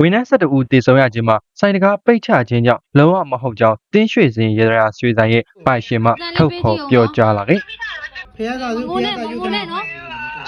ဝန်ထမ်း12ဦးသေဆုံးရခြင်းမှာစိုင်တကားပိတ်ချခြင်းကြောင့်လုံးဝမဟုတ်ကြောင်းတင်းရွှေစင်ရေဒရာရွှေဆိုင်ရဲ့ပိုင်ရှင်မှထုတ်ဖော်ပြောကြားလာခဲ့ဖះသာစုဖះသာယူတယ်နော်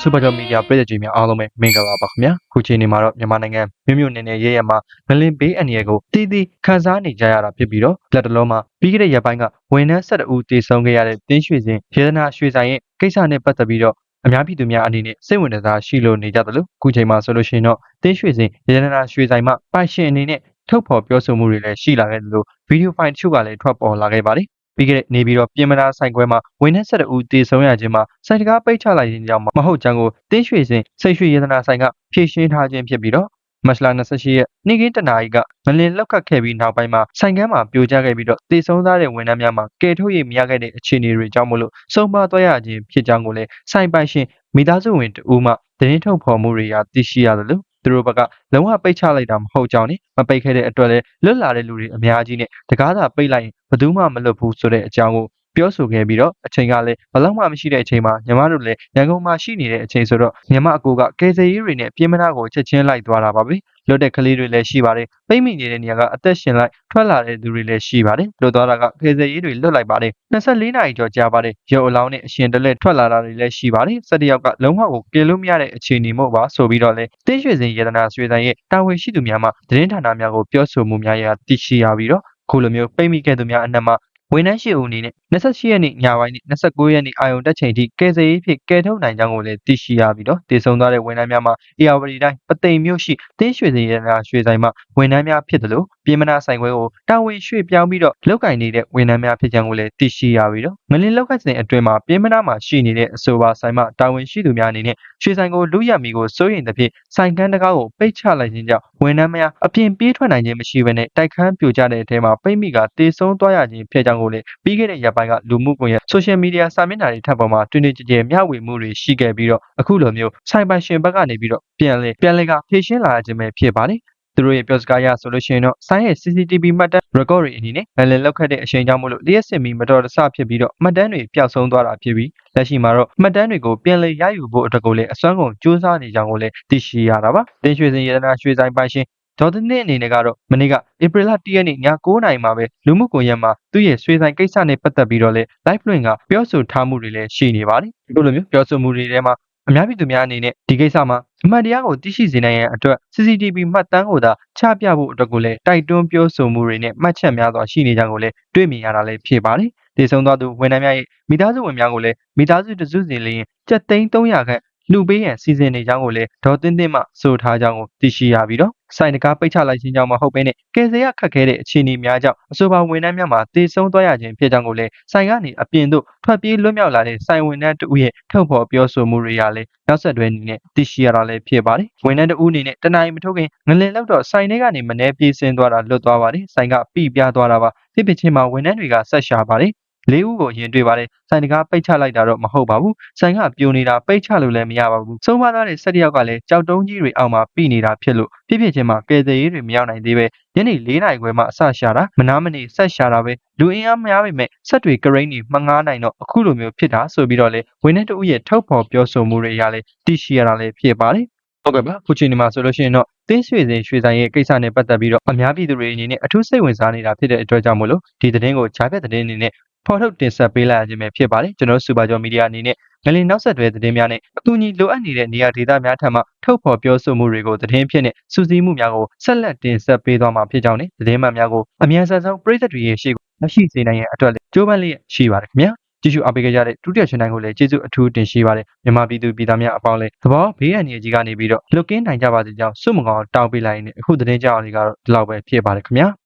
စူပါဂျော်မီဒီယာပြည်သက်ကြီးများအားလုံးပဲမင်္ဂလာပါခင်ဗျာခုချိန်နေမှာတော့မြန်မာနိုင်ငံမြို့မြို့နယ်နယ်ရဲရဲမှာငလင်ဘေးအန္တရာယ်ကိုတည်တည်ခန်းစားနေကြရတာဖြစ်ပြီးတော့လက်တလုံးမှာပြီးခဲ့တဲ့ရက်ပိုင်းကဝန်ထမ်း12ဦးသေဆုံးခဲ့ရတဲ့တင်းရွှေစင်ရေဒနာရွှေဆိုင်ရဲ့ကိစ္စနဲ့ပတ်သက်ပြီးတော့ အများပြည်သူများအနေနဲ့စိတ်ဝင်စားရှိလို့နေကြသလိုခုချိန်မှာဆိုလို့ရှိရင်တော့တင်းရွှေစင်ရေဒနာရွှေဆိုင်မှာပိုင်ရှင်အနေနဲ့ထုတ်ဖော်ပြောဆိုမှုတွေလည်းရှိလာခဲ့တယ်လို့ဗီဒီယိုဖိုင်တချို့ကလည်းထွက်ပေါ်လာခဲ့ပါတယ်ပြီးခဲ့တဲ့နေပြီးတော့ပြင်မနာဆိုင်ခွဲမှာဝန်ထမ်း12ဦးတေဆုံးရခြင်းမှာစိုက်တကားပိတ်ချလိုက်ခြင်းကြောင့်မဟုတ်ကြောင်းကိုတင်းရွှေစင်စိတ်ရွှေယေဒနာဆိုင်ကဖြည့်ရှင်းထားခြင်းဖြစ်ပြီးတော့ မတ်လ28ရက်နေ့ကင်းတနာရီကမလင်လောက်ခတ်ခဲ့ပြီးနောက်ပိုင်းမှာဆိုင်ကမ်းမှာပြိုကျခဲ့ပြီးတော့တေဆုံးသားတဲ့ဝန်ထမ်းများမှာကယ်ထုတ်ရမရခဲ့တဲ့အခြေအနေတွေကြောင့်မလို့ဆုံးပါသွားရခြင်းဖြစ်ကြောင်းကိုလည်းဆိုင်ပိုင်ရှင်မိသားစုဝင်တဦးမှသတင်းထုတ်ဖော်မှုတွေကသိရှိရတယ်လို့သူတို့ဘက်ကလုံးဝပိတ်ချလိုက်တာမဟုတ်ကြောင်းနဲ့မပိတ်ခဲ့တဲ့အတွက်လည်းလွတ်လာတဲ့လူတွေအများကြီးနဲ့တကားသာပိတ်လိုက်ရင်ဘယ်သူမှမလွတ်ဘူးဆိုတဲ့အကြောင်းကို ပြောဆိုခဲ့ပြီးတော့အချိန်ကလည်းဘလောက်မှမရှိတဲ့အချိန်မှာညီမတို့လည်းရန်ကုန်မှာရှိနေတဲ့အချိန်ဆိုတော့ညီမအကိုကကယ်ဆယ်ရေးတွေနဲ့ပြင်မနာကိုချက်ချင်းလိုက်သွားတာပါပဲလွတ်တဲ့ကလေးတွေလည်းရှိပါတယ်ပိတ်မိနေတဲ့နေရာကအသက်ရှင်လိုက်ထွက်လာတဲ့သူတွေလည်းရှိပါတယ်လွတ်သွားတာကကယ်ဆယ်ရေးတွေလွတ်လိုက်ပါတယ်24နာရီကျော်ကြာပါတယ်ရုပ်အလောင်းနဲ့အရှင်တလက်ထွက်လာတာတွေလည်းရှိပါတယ်၁၁ယောက်ကလုံးဝကိုကယ်လို့မရတဲ့အခြေအနေမို့ပါဆိုပြီးတော့လည်းတင်းရွှေစင်ယေဒနာရွှေဆိုင်ရဲ့တာဝန်ရှိသူများမှသတင်းဌာနများကိုပြောဆိုမှုများရာသိရှိရပြီးတော့ခုလိုမျိုးပိတ်မိခဲ့သူများအနက်မှာ ဝန်ထမ်းရှိဦးအနေနဲ့28ရက်နေ့ညပိုင်းနဲ့29ရက်နေ့အာယုံတက်ချိန်ထိကယ်ဆယ်ရေးဖြစ်ကယ်ထုတ်နိုင်ကြောင်းကိုလည်းသိရှိရပြီးတော့တည်ဆုံသွားတဲ့ဝန်ထမ်းများမှာအေယာဝတီတိုင်းပသိမ်မြို့ရှိတင်းရွှေစင်ရတနာရွှေဆိုင်မှာဝန်ထမ်းများဖြစ်တယ်လို့ပြည်မနာဆိုင်ခွဲကိုတာဝန်ရွှေ့ပြောင်းပြီးတော့လောက်ကင်နေတဲ့ဝန်ထမ်းများဖြစ်ကြောင်းကိုလည်းသိရှိရပြီးတော့မလင်းလောက်ကစဉ်အတွင်းမှာပြည်မနာမှာရှိနေတဲ့အဆိုပါဆိုင်မှာတာဝန်ရှိသူများအနေနဲ့ရွှေဆိုင်ကိုလူရက်မီကိုစိုးရိမ်သဖြင့်ဆိုင်ကန်းတကားကိုပိတ်ချလိုက်ခြင်းကြောင့်ဝန်ထမ်းများအပြင်ပြေးထွက်နိုင်ခြင်းမရှိဘဲနဲ့တိုက်ခန်းပြိုကျတဲ့အထဲမှာပိတ်မိကတေဆုံးသွားရခြင်းဖြစ်ကြောင်းကိုလည်းပြီးခဲ့တဲ့ရက်ပိုင်းကလူမှုကွန်ရက်ဆိုရှယ်မီဒီယာစာမျက်နှာတွေထပ်ပေါ်မှာတွင်တွင်ကြဲကြဲမျှဝေမှုတွေရှိခဲ့ပြီးတော့အခုလိုမျိုးဆိုင်ပိုင်ရှင်ဘက်ကနေပြီးတော့ပြန်လဲပြန်လဲကဖြည့်ရှင်းလာခြင်းပဲဖြစ်ပါတယ်သူတို့ရဲ့ပြောစကားအရဆိုလို့ရှိရင်တော့ဆိုင်းရဲ့ CCTV မှတ်တမ်း record တွေအနေနဲ့ငလင်လောက်ခတ်တဲ့အချိန်ကြောင့်မို့လို့လျှက်စစ်မီမတော်တဆဖြစ်ပြီးတော့မှတ်တမ်းတွေပျောက်ဆုံးသွားတာဖြစ်ပြီးလက်ရှိမှာတော့မှတ်တမ်းတွေကိုပြန်လည်ရယူဖို့အတွက်ကိုလည်းအစွမ်းကုန်စူးစမ်းနေကြောင်းကိုလည်းသိရှိရတာပါတင်ရွှေစင်ရတနာရွှေဆိုင်ပိုင်ရှင် ဒေါ်တင်တဲ့အနေနဲ့ကတော့မနေ့ကဧပြီလ1ရက်နေ့ည9:00နာရီမှာပဲလူမှုကွန်ရက်မှာသူ့ရဲ့ရွှေဆိုင်ကိစ္စနဲ့ပတ်သက်ပြီးတော့လေ live လွှင့်ကပြောဆိုထားမှုတွေလည်းရှိနေပါတယ်ဒီလိုမျိုးပြောဆိုမှုတွေထဲမှာအများပြည်သူများအနေနဲ့ဒီကိစ္စမှာအမှန်တရားကိုသိရှိစေနိုင်ရန်အတွက် CCTV မှတ်တမ်းကိုသာချပြဖို့အတွက်ကိုလည်းတိုက်တွန်းပြောဆိုမှုတွေနဲ့မှတ်ချက်များစွာရှိနေကြကိုလည်းတွေ့မြင်ရတာလည်းဖြစ်ပါတယ်တည်ဆုံသွားသူဝန်ထမ်းများရဲ့မိသားစုဝင်များကိုလည်းမိသားစုတစုစီလျင်ကျပ်သိန်း300ခန့်လူပေးရန်စီစဉ်နေကြောင်းကိုလည်းဒေါ်တင်းတင်းမှဆိုထားကြောင်းကိုသိရှိရပြီးတော့ စိုင်တကားပိတ်ချလိုက်ခြင်းကြောင့်မဟုတ်ဘဲနဲ့ကယ်ဆယ်ရခက်ခဲတဲ့အခြေအနေများကြောင့်အဆိုပါဝန်ထမ်းများမှာတည်ဆုံသွားရခြင်းဖြစ်ကြောင်းကိုလည်းစိုင်ကနေအပြင်သို့ထွက်ပြေးလွတ်မြောက်လာတဲ့စိုင်ဝန်ထမ်းတဦးရဲ့ထုတ်ဖော်ပြောဆိုမှုတွေရလည်းနောက်ဆက်တွဲအနေနဲ့သိရှိရတာလည်းဖြစ်ပါတယ်ဝန်ထမ်းတဦးအနေနဲ့တနင်္လာမထုတ်ခင်ငလင်လောက်တော့စိုင်ထဲကနေမနှဲပြေးဆင်းသွားတာလွတ်သွားပါတယ်စိုင်ကပြပြသွားတာပါဖြစ်ဖြစ်ချင်းမှာဝန်ထမ်းတွေကဆက်ရှာပါတယ် လေးဦးကိုရင်တွေ့ပါတယ်ဆိုင်တကားပိတ်ချလိုက်တာတော့မဟုတ်ပါဘူးဆိုင်ကပြိုနေတာပိတ်ချလို့လည်းမရပါဘူးဆုံးမသားတဲ့၁၁ယောက်ကလည်းကြောက်တုံးကြီးတွေအောက်မှာပြနေတာဖြစ်လို့ဖြစ်ဖြစ်ချင်းမှာကယ်ဆယ်ရေးတွေမရောက်နိုင်သေးပဲညနေ၄နာရီခွဲမှအဆရှာတာမနာမနေဆက်ရှာတာပဲလူအင်အားများပေမဲ့ဆက်တွေကရိန်းတွေမငားနိုင်တော့အခုလိုမျိုးဖြစ်တာဆိုပြီးတော့လေဝင်းနဲ့တူရဲ့ထုတ်ဖော်ပြောဆိုမှုတွေရလဲသိရှိရတာလည်းဖြစ်ပါတယ် ဟုတ်ကဲ့ပါခုချိန်ဒီမှာဆိုလို့ရှိရင်တော့တင်းရွှေစင်ရွှေဆိုင်ရဲ့ကိစ္စနဲ့ပတ်သက်ပြီးတော့အများပြည်သူတွေအနေနဲ့အထူးစိတ်ဝင်စားနေတာဖြစ်တဲ့အတွက်ကြောင့်မို့လို့ဒီသတင်းကိုဂျားပြတ်သတင်းအနေနဲ့ဖော်ထုတ်တင်ဆက်ပေးလိုက်ရခြင်းပဲဖြစ်ပါတယ်ကျွန်တော်စူပါကျော်မီဒီယာအနေနဲ့ငလင်နောက်ဆက်တွဲသတင်းများနဲ့အကူအညီလိုအပ်နေတဲ့နေရာဒေသများထံမှထုတ်ဖော်ပြောဆိုမှုတွေကိုသတင်းဖြစ်နဲ့စူးစီးမှုများကိုဆက်လက်တင်ဆက်ပေးသွားမှာဖြစ်ကြောင်းနဲ့သတင်းမှန်များကိုအမြန်ဆန်ဆုံးပြည်သက်တွေရဲ့ရှေ့ကိုမရှိစေနိုင်ရန်အတွက်လည်းကြိုးပမ်းလျက်ရှိပါတယ်ခင်ဗျာ ကြည့်ရှုအားပေးကြတဲ့ဒုတိယချန်နယ်ကိုလည်းကျေးဇူးအထူးတင်ရှိပါတယ်မြန်မာပြည်သူပြည်သားများအပေါင်းလည်းသဘောဘေးအန္တရာယ်ကြီးကနေပြီးတော့လွတ်ကင်းနိုင်ကြပါစေကြောင်းဆုမကောင်းတောင်းပေးလိုက်ရင်အခုသတင်းကြောင်းလေးကတော့ဒီလောက်ပဲဖြစ်ပါတယ်ခင်ဗျာ